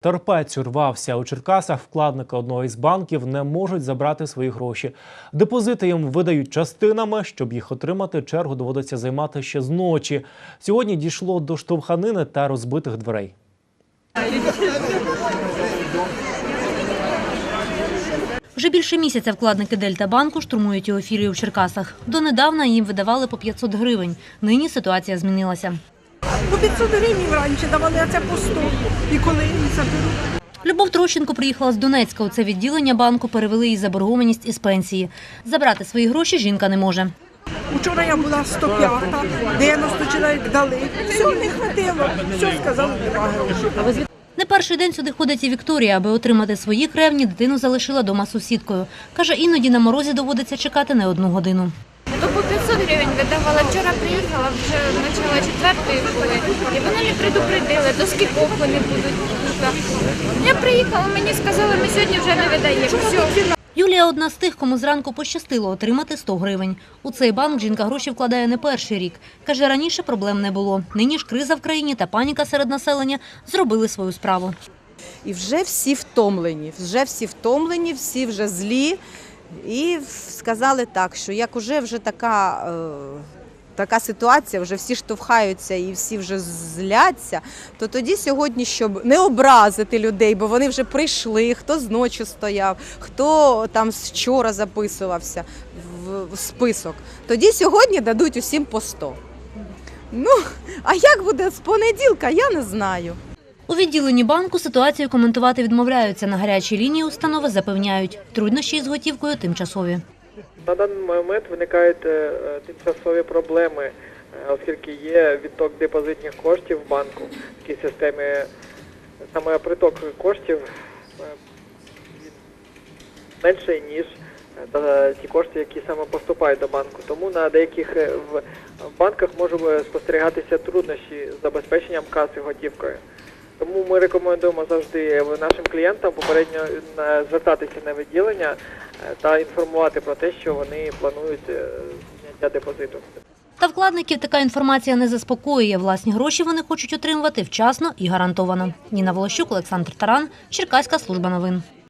Торпець урвався у Черкасах. Вкладники одного із банків не можуть забрати свої гроші. Депозити їм видають частинами. Щоб їх отримати, чергу доводиться займати ще з ночі. Сьогодні дійшло до штовханини та розбитих дверей. Вже більше місяця вкладники Дельтабанку штурмують його філію в Черкасах. Донедавна їм видавали по 500 гривень. Нині ситуація змінилася. По 500 гривень раніше давали, а це по 100. І коли їм заберуть? Любов Трощенко приїхала з Донецька. У це відділення банку перевели її заборгованість із пенсії. Забрати свої гроші жінка не може. Учора я була 105, 90 чоловік дали. Все, не хватило. Все, сказали, нема грошей. Не перший день сюди ходить і Вікторія, аби отримати свої кревні, дитину залишила дома сусідкою. Каже, іноді на морозі доводиться чекати не одну годину. То по 500 гривень видавала. Вчора приїхала, вже почала четвертої були. І вони не предупредили, до скількох вони будуть тут. Я приїхала, мені сказали, ми сьогодні вже не видаємо. Все. Юлія одна з тих, кому зранку пощастило отримати 100 гривень. У цей банк жінка гроші вкладає не перший рік. Каже, раніше проблем не було. Нині ж криза в країні та паніка серед населення зробили свою справу. І вже всі втомлені, вже всі втомлені, всі вже злі. І сказали так, що як уже вже така, е, така ситуація, вже всі штовхаються і всі вже зляться, то тоді сьогодні, щоб не образити людей, бо вони вже прийшли, хто зночі стояв, хто там вчора записувався в, в список, тоді сьогодні дадуть усім по 100. Ну, а як буде з понеділка, я не знаю. У відділенні банку ситуацію коментувати відмовляються. На гарячій лінії установи запевняють, труднощі із готівкою тимчасові. На даний момент виникають е, е, тимчасові проблеми, е, оскільки є відток депозитних коштів в банку в такій системі. Саме приток коштів менший, ніж ті кошти, які саме поступають до банку. Тому на деяких банках можуть спостерігатися труднощі з забезпеченням каси готівкою. Тому ми рекомендуємо завжди нашим клієнтам попередньо е, звертатися на відділення е, та інформувати про те, що вони планують е, зняття депозиту. Та вкладників така інформація не заспокоює. Власні гроші вони хочуть отримувати вчасно і гарантовано. Ніна Волощук, Олександр Таран, Черкаська служба новин.